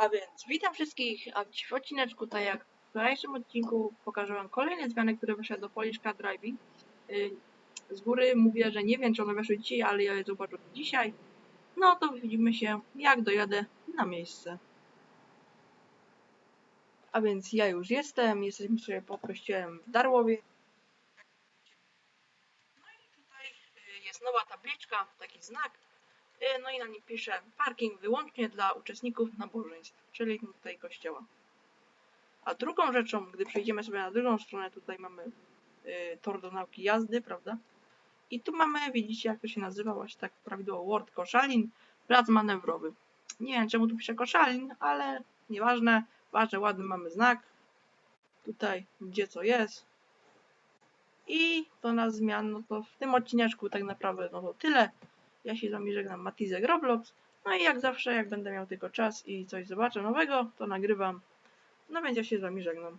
A więc witam wszystkich, a w odcineczku, tak jak w wczorajszym odcinku, pokażę wam kolejne zmiany, które weszły do Polish Car Driving. Yy, Z góry mówię, że nie wiem, czy one weszły dzisiaj, ale ja je zobaczę dzisiaj. No to widzimy się, jak dojadę na miejsce. A więc ja już jestem, jesteśmy sobie pod kościołem w Darłowie. No i tutaj y, jest nowa tabliczka, taki znak. Y, No i na nim pisze parking wyłącznie dla uczestników nabożeństw, czyli tutaj kościoła. A drugą rzeczą, gdy przejdziemy sobie na drugą stronę, tutaj mamy y, tor do nauki jazdy, prawda? I tu mamy, widzicie jak to się nazywa, właśnie tak prawidłowo, Word Koszalin, plac manewrowy. Nie wiem czemu tu pisze Koszalin, ale nieważne, ważne, ładny mamy znak. Tutaj, gdzie co jest. I to na zmian, no to w tym odcineczku tak naprawdę no to tyle. Ja się z wami żegnam, Matizek Roblox. No i jak zawsze, jak będę miał tylko czas i coś zobaczę nowego, to nagrywam. No więc ja się z wami żegnam.